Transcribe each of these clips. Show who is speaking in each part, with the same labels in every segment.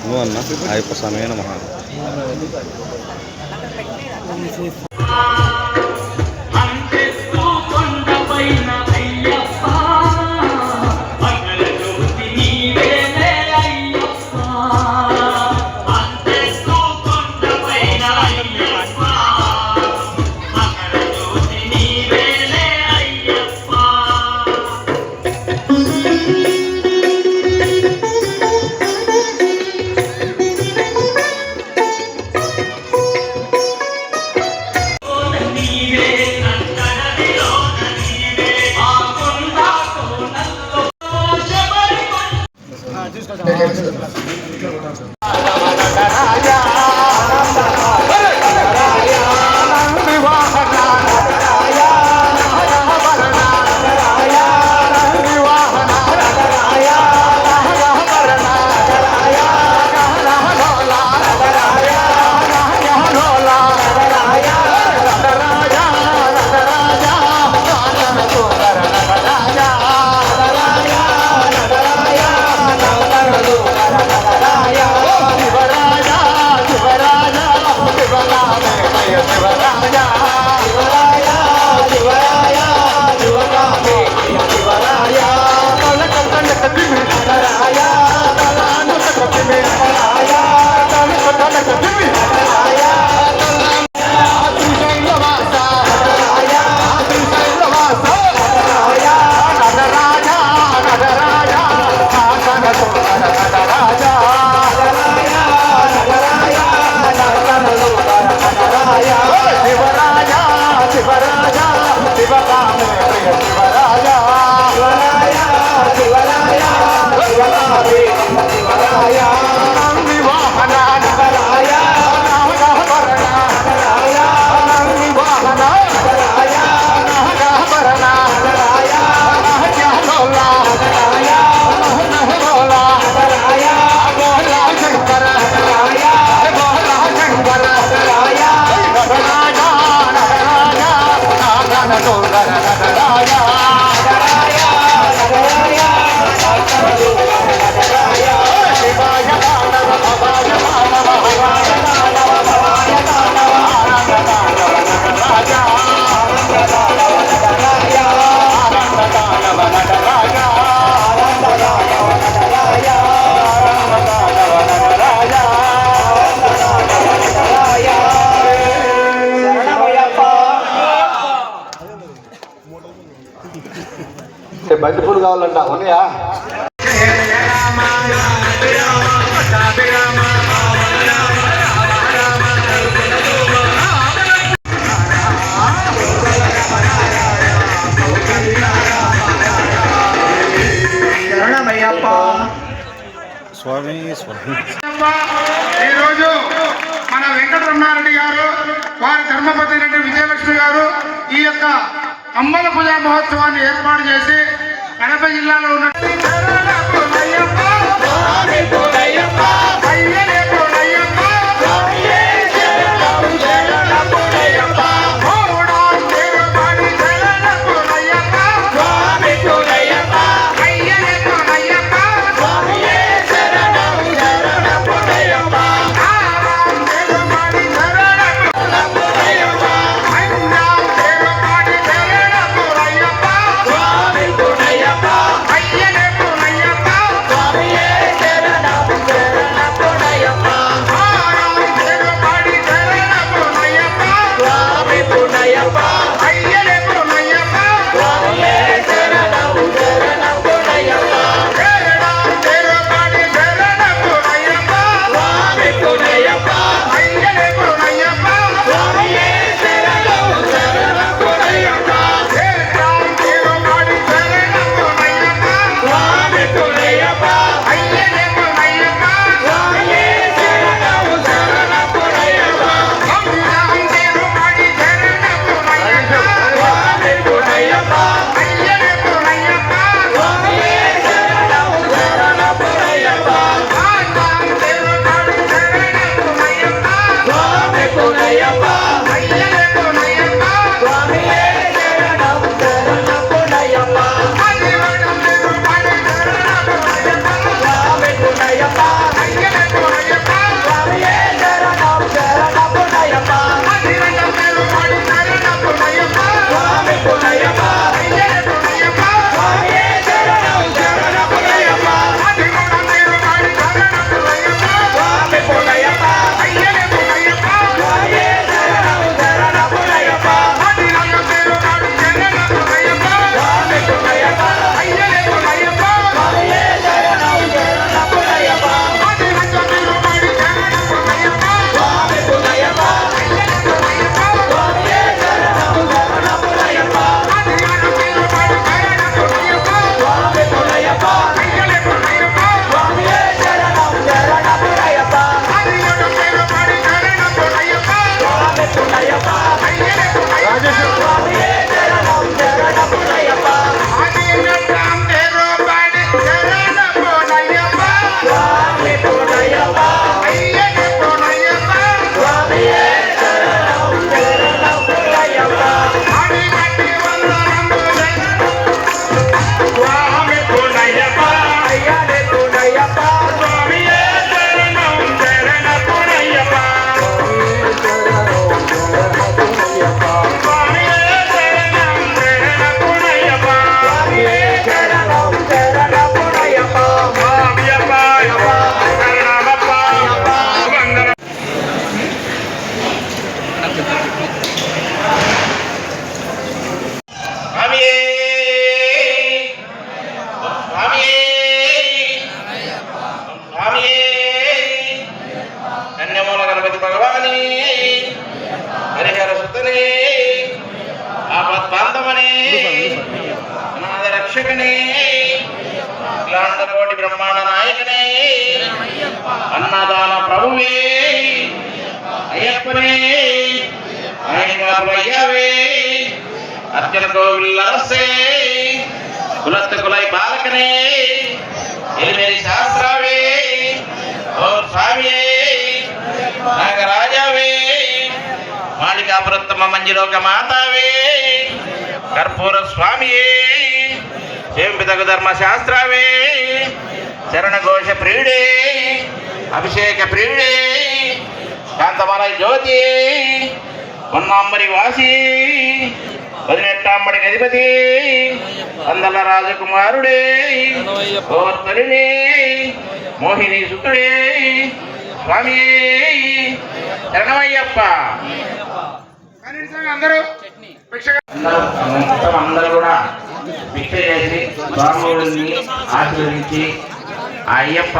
Speaker 1: నువ్వు అన్న అయ్యప్ప సమయన మహా.
Speaker 2: పూలు కావాలంట. ఉన్నాయా?
Speaker 1: స్వామి స్వామి.
Speaker 3: ఈరోజు మన వెంకటరమణారెడ్డి గారు వారి ధర్మపతి రెడ్డి విజయలక్ష్మి గారు ఈ యొక్క అమ్మల పూజా మహోత్సవాన్ని ఏర్పాటు చేసి జిల్లాలో ఉన్న
Speaker 4: అయ్యప్పనే అయ్యవే అర్జున కోవిల్ అరసే కులత్ కులై బాలకనే ఎలిమేరి శాస్త్రావే ఓ స్వామియే నాగరాజావే మాళికాపురత్తమ మంజిలోక మాతావే కర్పూర స్వామియే చేంపితగు ధర్మ శాస్త్రావే శరణఘోష ప్రియుడే అభిషేక ప్రియుడే కాంతమల జ్యోతి పొన్నాంబరి వాసి పదినెట్టాంబడి అధిపతి అందల రాజకుమారుడే ఓర్తలినే మోహిని సుతుడే స్వామి శరణమయ్యప్ప
Speaker 5: కానీ అందరూ
Speaker 4: మొత్తం అందరూ కూడా భిక్ష చేసి స్వామిని ఆశీర్వదించి అయ్యప్ప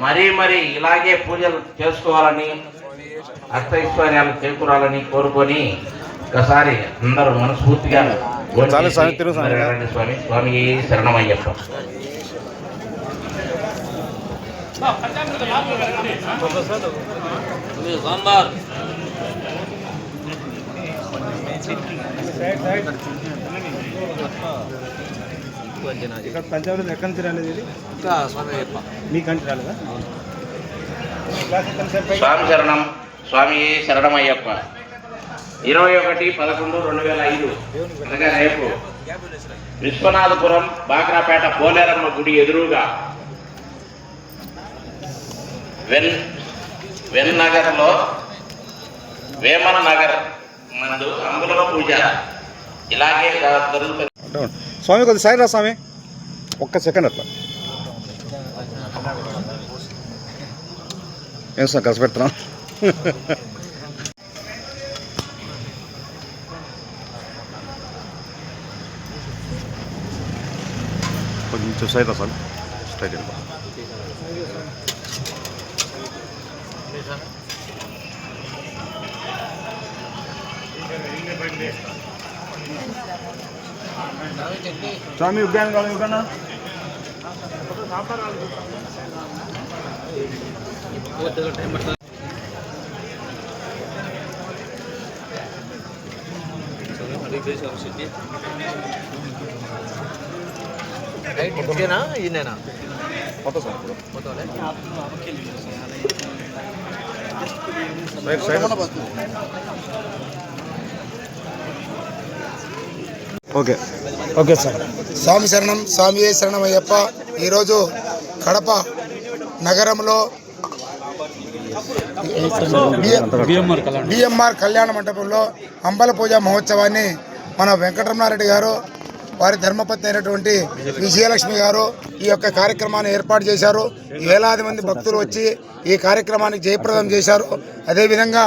Speaker 4: మరీ మరీ ఇలాగే పూజలు చేసుకోవాలని అష్టైశ్వర్యాలు చేకూరాలని కోరుకొని ఒకసారి అందరూ మనస్ఫూర్తిగా
Speaker 6: స్వామి, స్వామి.
Speaker 4: రండి స్వామి స్వామి
Speaker 7: ఇక్కడ ఎక్కడి నుంచి రాలేదు ఇది?
Speaker 4: స్వామి శరణం స్వామి శరణమయ్యప్ప. ఇరవై ఒకటి పదకొండు రెండు వేల ఐదు. అనగా రేపు. విశ్వనాథపురం బాక్రాపేట పోలేరమ్మ గుడి ఎదురుగా. వెన్ వెన్ నగర్లో వేమన నగర్ నందు అంగుళ పూజ. ఇలాగే జరుగుతుంది.
Speaker 6: స్వామి కొద్ది సైడ్ రా స్వామి. ఒక్క సెకండ్ అట్లా. ఏం సార్ కలిసి పెడుతున్నాం? కొంచెం సైడ్ రా స్వామి స్ట్రైట్ వెళ్ళిపో.
Speaker 7: స్వామి ఉగ్గాను కావాలి ఉగ్గానా
Speaker 6: పోతా సార్. ఇప్పుడు. Side side okay.
Speaker 7: Okay sir.
Speaker 3: స్వామి శరణం స్వామి శరణమయ్యప్ప. ఈరోజు కడప నగరంలో బిఎంఆర్ కళ్యాణ మండపంలో అంబల పూజ మహోత్సవాన్ని మన వెంకటరమణారెడ్డి గారు వారి ధర్మపత్ని అయినటువంటి విజయలక్ష్మి గారు ఈ యొక్క కార్యక్రమాన్ని ఏర్పాటు చేశారు. వేలాది మంది భక్తులు వచ్చి ఈ కార్యక్రమానికి జయప్రదం చేశారు. అదేవిధంగా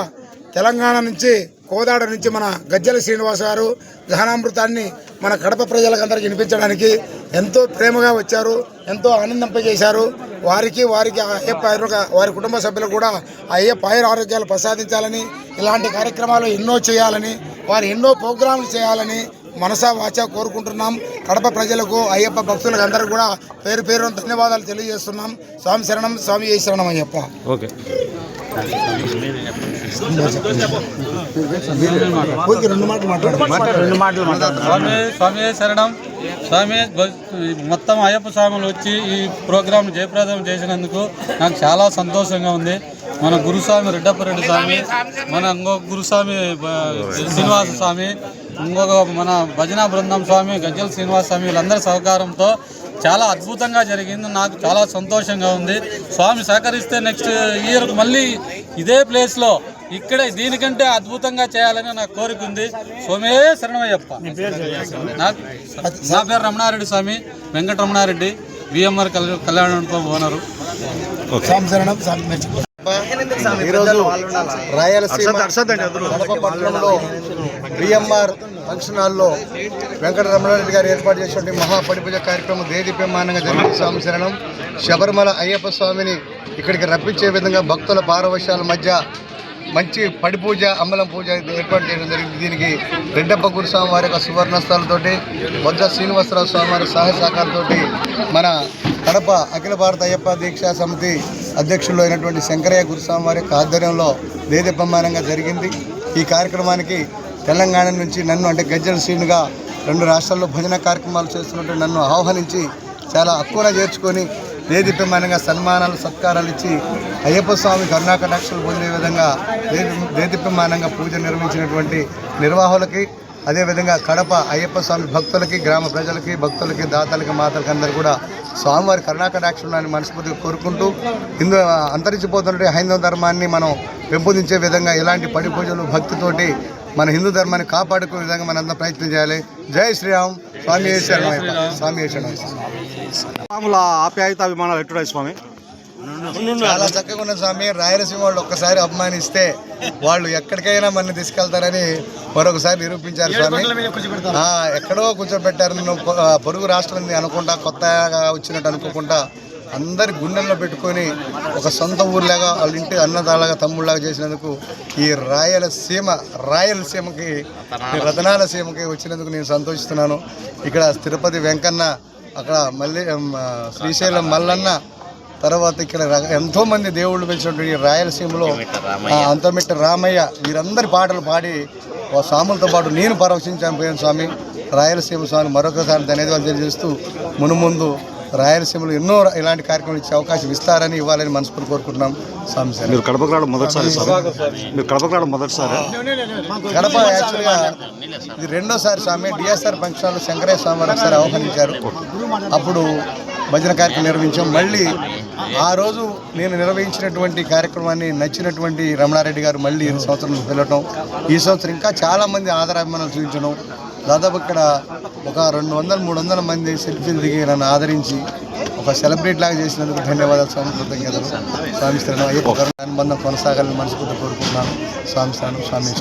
Speaker 3: తెలంగాణ నుంచి కోదాడ నుంచి మన గజ్జల శ్రీనివాస్ గారు గహనామృతాన్ని మన కడప ప్రజలకందరికి వినిపించడానికి ఎంతో ప్రేమగా వచ్చారు ఎంతో ఆనందింపజేశారు. వారికి వారికి ఆ అయ్యప్ప వారి కుటుంబ సభ్యులు కూడా ఆ అయ్యప్ప ఆయుర ఆరోగ్యాలు ప్రసాదించాలని ఇలాంటి కార్యక్రమాలు ఎన్నో చేయాలని వారు ఎన్నో ప్రోగ్రాంలు చేయాలని మనసా వాచా కోరుకుంటున్నాం. కడప ప్రజలకు అయ్యప్ప భక్తులకు అందరికీ కూడా పేరు పేరు ధన్యవాదాలు తెలియజేస్తున్నాం. స్వామి శరణం స్వామి ఏ శరణం అయ్యప్ప
Speaker 6: ఓకే.
Speaker 3: ఊరికి రెండు మాటలు మాట్లాడండి
Speaker 7: రెండు మాటలు మాట్లాడండి
Speaker 1: స్వామి స్వామి శరణం. స్వామి మొత్తం అయ్యప్ప స్వాములు వచ్చి ఈ ప్రోగ్రాం జయప్రదం చేసినందుకు నాకు చాలా సంతోషంగా ఉంది. మన గురుస్వామి రెడ్డప్పరెడ్డి స్వామి మన ఇంకొక గురుస్వామి శ్రీనివాస స్వామి ఇంకొక మన భజన బృందం స్వామి గజ్జల శ్రీనివాస స్వామి వీళ్ళందరి సహకారంతో చాలా అద్భుతంగా జరిగింది. నాకు చాలా సంతోషంగా ఉంది. స్వామి సహకరిస్తే నెక్స్ట్ ఇయర్ మళ్ళీ ఇదే ప్లేస్లో ఇక్కడే దీనికంటే అద్భుతంగా చేయాలని నాకు కోరిక ఉంది. సోమే శరణమయ్యప్ప. నాకు నా పేరు రమణారెడ్డి స్వామి వెంకట రమణారెడ్డి విఎంఆర్ కళ్యాణ ఓనరు.
Speaker 3: ఈరోజు రాయలసీమ కడప పట్టణంలో బిఎంఆర్ ఫంక్షన్ హాల్లో వెంకటరమణారెడ్డి గారు ఏర్పాటు చేసిన మహాపడిపూజ కార్యక్రమం దేదీప్యమానంగా జరిగింది. స్వామి శరణం. శబరిమల అయ్యప్ప స్వామిని ఇక్కడికి రప్పించే విధంగా భక్తుల పారవశ్యాల మధ్య
Speaker 2: మంచి పడిపూజ అమ్మలం పూజ ఏర్పాటు చేయడం జరిగింది. దీనికి రెడ్డప్ప గురుస్వామి వారి యొక్క సువర్ణస్థాలతోటి వద్ద శ్రీనివాసరావు స్వామి వారి సహాయ సహకారంతోటి మన కడప అఖిల భారత అయ్యప్ప దీక్షా సమితి అధ్యక్షులు అయినటువంటి శంకరయ్య గురుస్వామి వారి యొక్క ఆధ్వర్యంలో వేదప్రమాణంగా జరిగింది. ఈ కార్యక్రమానికి తెలంగాణ నుంచి నన్ను అంటే గజ్జల శ్రీనుగా రెండు రాష్ట్రాల్లో భజన కార్యక్రమాలు చేస్తున్నట్టు నన్ను ఆహ్వానించి చాలా అక్కువన చేర్చుకొని దేదీప్యమానంగా సన్మానాలు సత్కారాలు ఇచ్చి అయ్యప్ప స్వామి కరుణాకటాక్షలు పొందే విధంగా దేదీప్యమానంగా పూజ నిర్వహించినటువంటి నిర్వాహకులకి అదేవిధంగా కడప అయ్యప్ప స్వామి భక్తులకి గ్రామ ప్రజలకి భక్తులకి దాతలకి మాతలకి అందరూ కూడా స్వామివారి కరుణాకటాక్షణాన్ని మనస్ఫూర్తిగా కోరుకుంటూ ఇందు అంతరించిపోతున్న హైందవ ధర్మాన్ని మనం పెంపొందించే విధంగా ఎలాంటి పడి పూజలు భక్తితోటి మన హిందూ ధర్మాన్ని కాపాడుకునే విధంగా మనందరం ప్రయత్నం చేయాలి. జై శ్రీరామ్. స్వామి స్వామి
Speaker 6: స్వాముల ఆప్యాయత అభిమానాలు ఎట్టున్నాయి స్వామి?
Speaker 2: చాలా చక్కగా ఉన్న స్వామి. రాయలసీమ వాళ్ళు ఒక్కసారి అభిమానిస్తే వాళ్ళు ఎక్కడికైనా మన తీసుకెళ్తారని మరొకసారి నిరూపించారు స్వామి. ఎక్కడో కూర్చోబెట్టారు. పొరుగు రాష్ట్రం అనుకుంటా కొత్తగా వచ్చినట్టు అనుకోకుండా అందరి గుండెల్లో పెట్టుకొని ఒక సొంత ఊర్లాగా వాళ్ళ ఇంటి అన్నదాలాగా తమ్ముళ్ళగా చేసినందుకు ఈ రాయలసీమ రాయలసీమకి ఈ రతనాల సీమకి వచ్చినందుకు నేను సంతోషిస్తున్నాను. ఇక్కడ తిరుపతి వెంకన్న అక్కడ మళ్ళీ శ్రీశైలం మల్లన్న తర్వాత ఇక్కడ ఎంతోమంది దేవుళ్ళు పెంచినటువంటి ఈ రాయలసీమలో అంతమిట్ట రామయ్య వీరందరి పాటలు పాడి ఓ స్వాములతో పాటు నేను పరోక్షించాను పోయాను స్వామి. రాయలసీమ స్వామి మరొకసారి ధన్యవాదాలు తెలియజేస్తూ మునుముందు రాయలసీమలో ఎన్నో ఇలాంటి కార్యక్రమాలు ఇచ్చే అవకాశం ఇస్తారని ఇవ్వాలని మనస్ఫూర్తి కోరుకుంటున్నాం. స్వామి సార్.
Speaker 6: మీరు కడపకు రావడం మొదటిసారి స్వామి మీరు కడపకు రావడం మొదటిసారి?
Speaker 2: కడప యాక్చువల్గా ఇది రెండోసారి స్వామి డిఎస్ఆర్ ఫంక్షన్లో శంకరయ్య స్వామి వారు ఒకసారి ఆహ్వానించారు అప్పుడు భజన కార్యక్రమం నిర్వహించాం. మళ్ళీ ఆ రోజు నేను నిర్వహించినటువంటి కార్యక్రమాన్ని నచ్చినటువంటి రమణారెడ్డి గారు మళ్ళీ ఈ సంవత్సరం వెళ్ళటం ఈ సంవత్సరం ఇంకా చాలామంది ఆదరాభిమానాలు చూపించడం. దాదాపు ఇక్కడ ఒక రెండు వందల మూడు వందల మంది సెల్ఫీలు దిగి నన్ను ఆదరించి ఒక సెలబ్రేట్ లాగా చేసినందుకు ధన్యవాదాలు స్వామి కృతజ్ఞతలు. స్వామి స్థానం అయ్యప్ప కరుణ అనుబంధం కొనసాగాలని మనస్ఫూర్తి కోరుకుంటున్నాను. స్వామి స్థానం స్వామి